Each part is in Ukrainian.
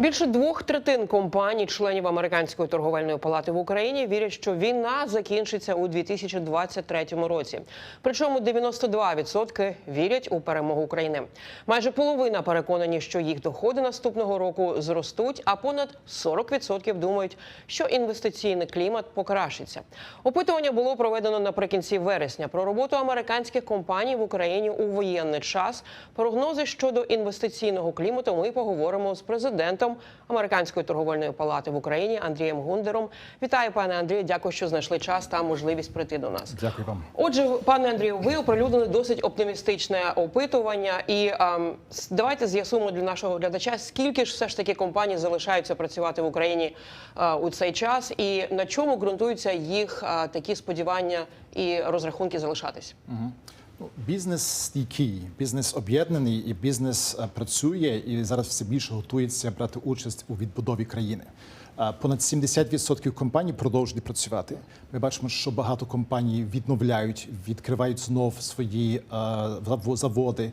Більше двох третин компаній, членів американської торговельної палати в Україні, вірять, що війна закінчиться у 2023 році. Причому 92% вірять у перемогу України. Майже половина переконані, що їх доходи наступного року зростуть, а понад 40% думають, що інвестиційний клімат покращиться. Опитування було проведено наприкінці вересня про роботу американських компаній в Україні у воєнний час. Прогнози щодо інвестиційного клімату ми поговоримо з президентом американської торговельної палати в Україні Андрієм Гундером. Вітаю, пане Андрію. Дякую, що знайшли час та можливість прийти до нас. Дякую вам. Отже, пане Андрію, ви оприлюднили досить оптимістичне опитування, і ем, давайте з'ясуємо для нашого глядача, скільки ж все ж таки компаній залишаються працювати в Україні е, у цей час, і на чому ґрунтуються їх е, такі сподівання і розрахунки залишатись. Ну, Бізнес стійкий, бізнес об'єднаний, і бізнес е, працює і зараз все більше готується брати участь у відбудові країни. Е, Понад 70% компаній продовжують працювати. Ми бачимо, що багато компаній відновляють, відкривають знов свої е, заводи,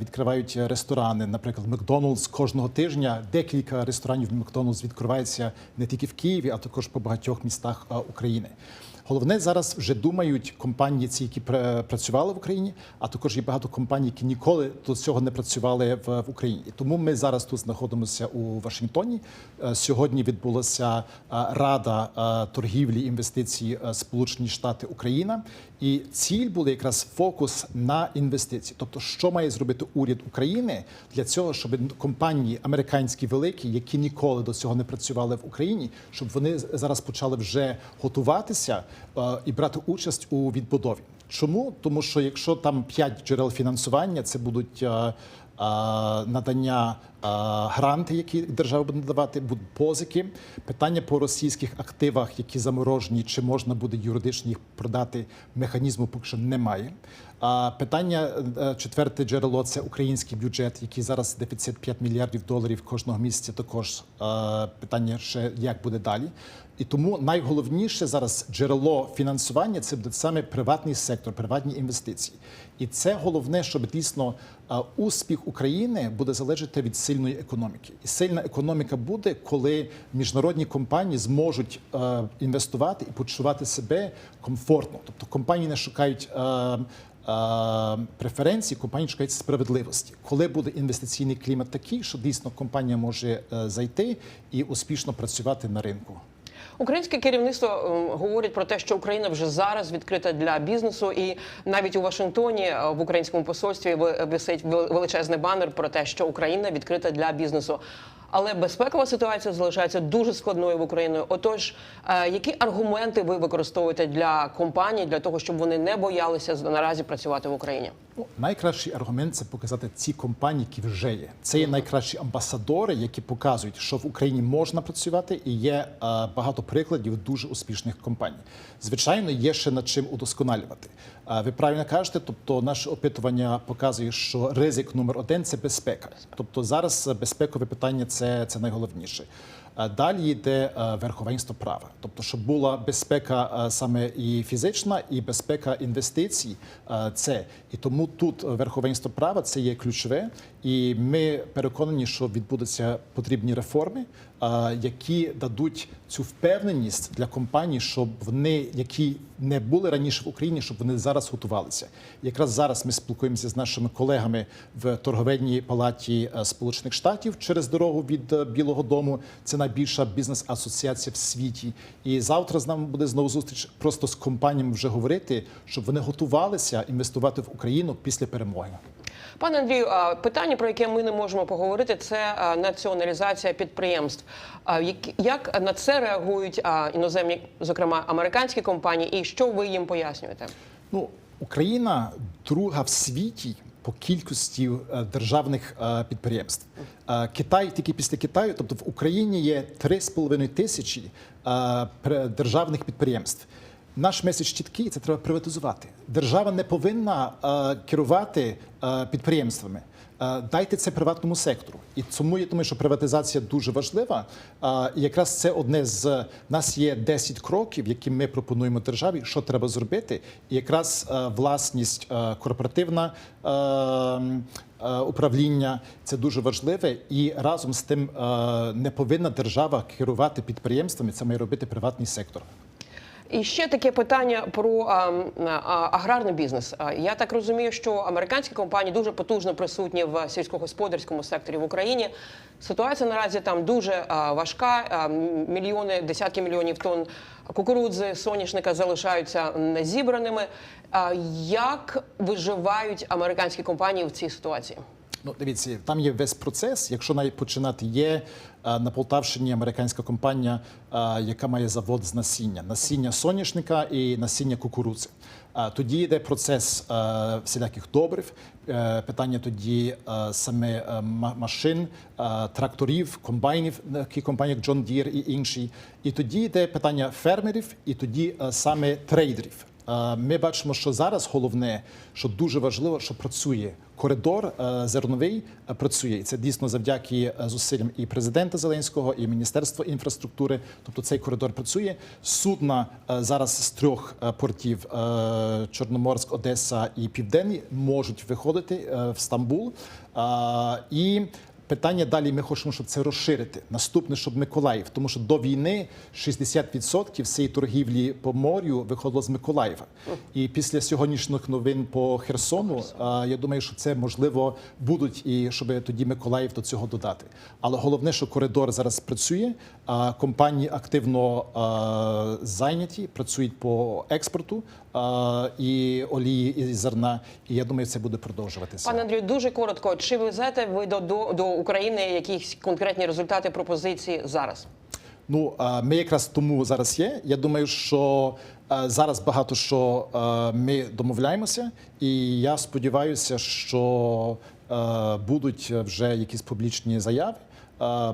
відкривають ресторани. Наприклад, Макдоналдс кожного тижня декілька ресторанів Макдоналдс відкривається не тільки в Києві, а також по багатьох містах України. Головне зараз вже думають компанії, ці, які працювали в Україні, а також є багато компаній, які ніколи до цього не працювали в, Україні. Тому ми зараз тут знаходимося у Вашингтоні. Е, Сьогодні відбулася е, Рада е, торгівлі інвестицій Сполучені Штати Україна. І ціль була якраз фокус на інвестиції. Тобто, що має зробити уряд України для цього, щоб компанії американські великі, які ніколи до цього не працювали в Україні, щоб вони зараз почали вже готуватися і брати участь у відбудові. Чому? Тому що якщо там п'ять джерел фінансування, це будуть. е, е, Надання е, гранти, які держава буде надавати, будуть позики. Питання по російських активах, які заморожені, чи можна буде юридично їх продати, механізму поки що немає. Питання е, четверте джерело це український бюджет, який зараз дефіцит 5 мільярдів доларів кожного місяця. Також е, питання ще як буде далі. І тому найголовніше зараз джерело фінансування це буде саме приватний сектор, приватні інвестиції. І це головне, щоб дійсно е, успіх України буде залежати від сильної економіки. І сильна економіка буде, коли міжнародні компанії зможуть е, інвестувати і почувати себе комфортно. Тобто компанії не шукають. е, е, Преференції компанії шукають справедливості, коли буде інвестиційний клімат такий, що дійсно компанія може е, зайти і успішно працювати на ринку. Українське керівництво ем, говорить про те, що Україна вже зараз відкрита для бізнесу, і навіть у Вашингтоні е, в українському посольстві ви- висить величезний банер про те, що Україна відкрита для бізнесу. Але безпекова ситуація залишається дуже складною в Україні. Отож, е, які аргументи ви використовуєте для компаній для того, щоб вони не боялися наразі працювати в Україні? Найкращий аргумент це показати ці компанії, які вже є. Це є найкращі амбасадори, які показують, що в Україні можна працювати, і є е, багато прикладів дуже успішних компаній. Звичайно, є ще над чим удосконалювати. Е, ви правильно кажете, тобто наше опитування показує, що ризик номер один це безпека. Тобто зараз безпекове питання це, це найголовніше. Е, Далі йде е, верховенство права, тобто, щоб була безпека е, саме і фізична, і безпека інвестицій. Це і тому тут верховенство права це є ключове, і ми переконані, що відбудуться потрібні реформи, які дадуть цю впевненість для компаній, щоб вони, які не були раніше в Україні, щоб вони зараз готувалися. Якраз зараз ми спілкуємося з нашими колегами в торговельній палаті Сполучених Штатів через дорогу від Білого Дому. Це найбільша бізнес-асоціація в світі. І завтра з нами буде знову зустріч просто з компаніями вже говорити, щоб вони готувалися інвестувати в Україну після перемоги. Пане Андрію, питання, про яке ми не можемо поговорити, це націоналізація підприємств. Як- на це реагують іноземні, зокрема американські компанії, і що ви їм пояснюєте? Ну, Україна друга в світі по кількості е, державних е, підприємств. Е, Китай тільки після Китаю, тобто в Україні є 3,5 тисячі державних підприємств. Наш меседж чіткий це треба приватизувати. Держава не повинна е, керувати е, підприємствами. Е, Дайте це приватному сектору. І тому я думаю, що приватизація дуже важлива. Е, І якраз це одне з нас є 10 кроків, які ми пропонуємо державі, що треба зробити. І якраз е, власність е, корпоративна. е, е, Управління це дуже важливе, і разом з тим е, не повинна держава керувати підприємствами. Це має робити приватний сектор. І ще таке питання про а, а, аграрний бізнес. Я так розумію, що американські компанії дуже потужно присутні в сільськогосподарському секторі в Україні. Ситуація наразі там дуже а, важка. А, Мільйони, десятки мільйонів тонн кукурудзи, соняшника залишаються незібраними. А, Як виживають американські компанії в цій ситуації? Ну, дивіться, там є весь процес. Якщо навіть починати, є е, на Полтавщині американська компанія, е, яка має завод з насіння, насіння соняшника і насіння кукурудзи. Е, Тоді йде процес всіляких добрив. Питання тоді саме машин, тракторів, комбайнів, такі компанії як John Deere і інші. І тоді йде питання фермерів, і тоді саме трейдерів. Е, Ми бачимо, що зараз головне, що дуже важливо, що працює коридор е, зерновий е, працює, і це дійсно завдяки зусиллям і президента Зеленського, і Міністерства інфраструктури. Тобто цей коридор працює. Судна зараз з трьох портів Чорноморськ, Одеса і Південний можуть виходити в Стамбул. І Питання далі ми хочемо, щоб це розширити. Наступне, щоб Миколаїв, тому що до війни 60% всієї торгівлі по морю виходило з Миколаєва. І після сьогоднішніх новин по Херсону, я думаю, що це можливо будуть і щоб тоді Миколаїв до цього додати. Але головне, що коридор зараз працює. Компанії активно зайняті, працюють по експорту і олії і зерна. І я думаю, це буде продовжуватися. Пане Андрію, дуже коротко. Чи везете ви до, до, України якісь конкретні результати пропозиції зараз? Ну ми якраз тому зараз є. Я думаю, що зараз багато що ми домовляємося, і я сподіваюся, що будуть вже якісь публічні заяви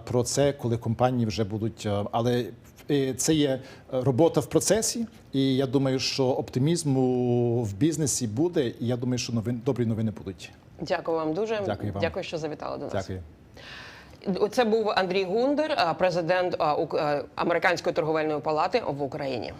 про це, коли компанії вже будуть. Але е, це є робота в процесі, і я думаю, що оптимізму в бізнесі буде. І я думаю, що новин добрі новини будуть. Дякую вам дуже. Дякую вам. Дякую, що завітали до нас. Дякую. Це був Андрій Гундер, президент Американської торговельної палати в Україні.